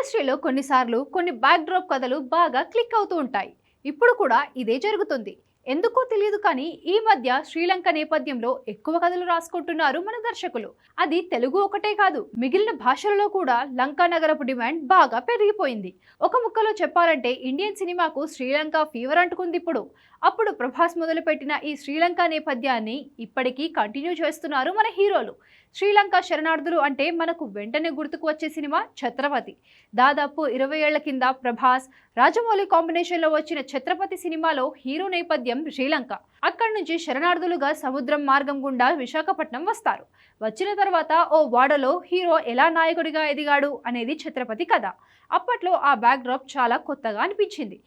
ఇండస్ట్రీలో కొన్నిసార్లు కొన్ని బ్యాక్ డ్రాప్ కథలు బాగా క్లిక్ అవుతూ ఉంటాయి. ఇప్పుడు కూడా ఇదే జరుగుతుంది. ఎందుకో తెలియదు కానీ ఈ మధ్య శ్రీలంక నేపథ్యంలో ఎక్కువ కథలు రాసుకుంటున్నారు మన దర్శకులు. అది తెలుగు ఒకటే కాదు మిగిలిన భాషలలో కూడా లంకా నగరపు డిమాండ్ బాగా పెరిగిపోయింది. ఒక ముక్కలో చెప్పాలంటే ఇండియన్ సినిమాకు శ్రీలంక ఫీవర్ అంటుకుంది ఇప్పుడు. అప్పుడు ప్రభాస్ మొదలుపెట్టిన ఈ శ్రీలంక నేపథ్యాన్ని ఇప్పటికీ కంటిన్యూ చేస్తున్నారు మన హీరోలు. శ్రీలంక శరణార్థులు అంటే మనకు వెంటనే గుర్తుకు వచ్చే సినిమా ఛత్రపతి. దాదాపు ఇరవై ఏళ్ళ కింద ప్రభాస్ రాజమౌళి కాంబినేషన్లో వచ్చిన ఛత్రపతి సినిమాలో హీరో నేపథ్యం శ్రీలంక. అక్కడి నుంచి శరణార్థులుగా సముద్రం మార్గం గుండా విశాఖపట్నం వస్తారు. వచ్చిన తర్వాత ఓ వాడలో హీరో ఎలా నాయకుడిగా ఎదిగాడు అనేది ఛత్రపతి కథ. అప్పట్లో ఆ బ్యాక్ డ్రాప్ చాలా కొత్తగా అనిపించింది.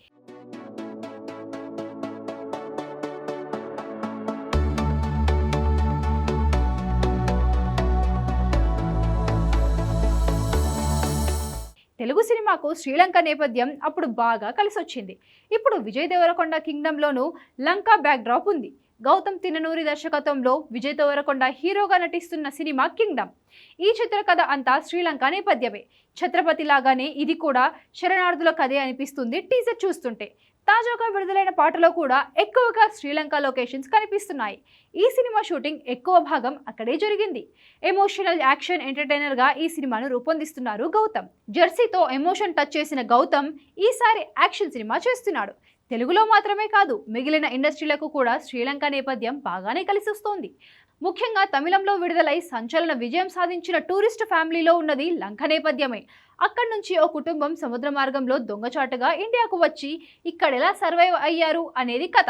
తెలుగు సినిమాకు శ్రీలంక నేపథ్యం అప్పుడు బాగా కలిసొచ్చింది. ఇప్పుడు విజయ్ దేవరకొండ కింగ్డమ్లోనూ లంకా బ్యాక్ డ్రాప్ ఉంది. గౌతమ్ తిననూరి దర్శకత్వంలో విజయ్ దేవరకొండ హీరోగా నటిస్తున్న సినిమా కింగ్డమ్. ఈ చిత్రకథ అంతా శ్రీలంక నేపథ్యమే. ఛత్రపతి లాగానే ఇది కూడా శరణార్థుల కథే అనిపిస్తుంది టీజర్ చూస్తుంటే. తాజాగా విడుదలైన పాటలో కూడా ఎక్కువగా శ్రీలంక లొకేషన్స్ కనిపిస్తున్నాయి. ఈ సినిమా షూటింగ్ ఎక్కువ భాగం అక్కడే జరిగింది. ఎమోషనల్ యాక్షన్ ఎంటర్టైనర్గా ఈ సినిమాను రూపొందిస్తున్నారు గౌతమ్. జెర్సీతో ఎమోషన్ టచ్ చేసిన గౌతమ్ ఈసారి యాక్షన్ సినిమా చేస్తున్నాడు. తెలుగులో మాత్రమే కాదు మిగిలిన ఇండస్ట్రీలకు కూడా శ్రీలంక నేపథ్యం బాగానే కలిసి వస్తోంది. ముఖ్యంగా తమిళంలో విడుదలై సంచలన విజయం సాధించిన టూరిస్ట్ ఫ్యామిలీలో ఉన్నది లంక నేపథ్యమే. అక్కడి నుంచి ఓ కుటుంబం సముద్ర మార్గంలో దొంగచాటుగా ఇండియాకు వచ్చి ఇక్కడ ఎలా సర్వైవ్ అయ్యారు అనేది కథ.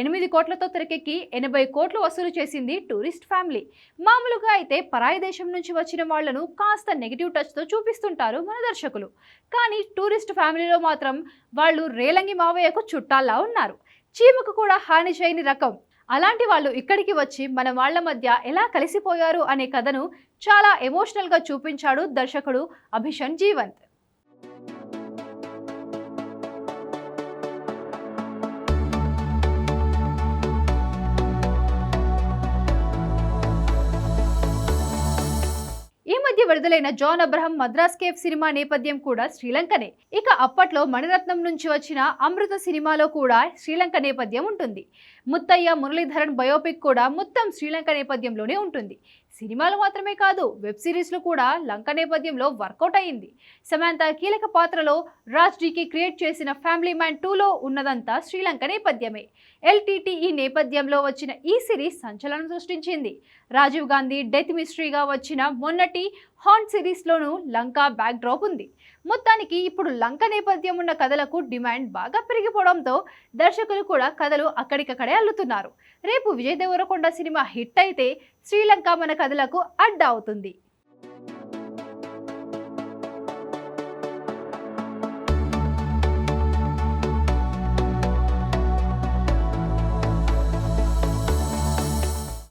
ఎనిమిది కోట్లతో తెరకెక్కి ఎనభై కోట్లు వసూలు చేసింది టూరిస్ట్ ఫ్యామిలీ. మామూలుగా అయితే పరాయి దేశం నుంచి వచ్చిన వాళ్ళను కాస్త నెగిటివ్ టచ్తో చూపిస్తుంటారు మన దర్శకులు. కానీ టూరిస్ట్ ఫ్యామిలీలో మాత్రం వాళ్ళు రేలంగి మావయ్యకు చుట్టాల్లా ఉన్నారు. చీమకు కూడా హాని చేయని రకం. అలాంటి వాళ్ళు ఇక్కడికి వచ్చి మన వాళ్ళ మధ్య ఎలా కలిసిపోయారు అనే కథను చాలా ఎమోషనల్గా చూపించాడు దర్శకుడు అభిషన్ జీవంత్. మధ్య విడుదలైన జాన్ అబ్రహం మద్రాస్ కేఫ్ సినిమా నేపథ్యం కూడా శ్రీలంకనే. ఇక అప్పట్లో మణిరత్నం నుంచి వచ్చిన అమృత సినిమాలో కూడా శ్రీలంక నేపథ్యం ఉంటుంది. ముత్తయ్య మురళీధరన్ బయోపిక్ కూడా మొత్తం శ్రీలంక నేపథ్యంలోనే ఉంటుంది. సినిమాలు మాత్రమే కాదు వెబ్ సిరీస్లు కూడా లంక నేపథ్యంలో వర్కౌట్ అయింది సమాంత కీలక పాత్రలో రాజ్ డీకి క్రియేట్ చేసిన ఫ్యామిలీ మ్యాన్ టూలో ఉన్నదంతా శ్రీలంక నేపథ్యమే. ఎల్టీటీఈ నేపథ్యంలో వచ్చిన ఈ సిరీస్ సంచలనం సృష్టించింది. రాజీవ్ గాంధీ డెత్ మిస్టరీగా వచ్చిన మొన్నటి హాన్ సిరీస్లోనూ లంక బ్యాక్ డ్రాప్ ఉంది. మొత్తానికి ఇప్పుడు లంక నేపథ్యం ఉన్న కథలకు డిమాండ్ బాగా పెరిగిపోవడంతో దర్శకులు కూడా కథలు అక్కడికక్కడే అల్లుతున్నారు. రేపు విజయ్ దేవరకొండ సినిమా హిట్ అయితే శ్రీలంక మన కథలకు అడ్డా అవుతుంది.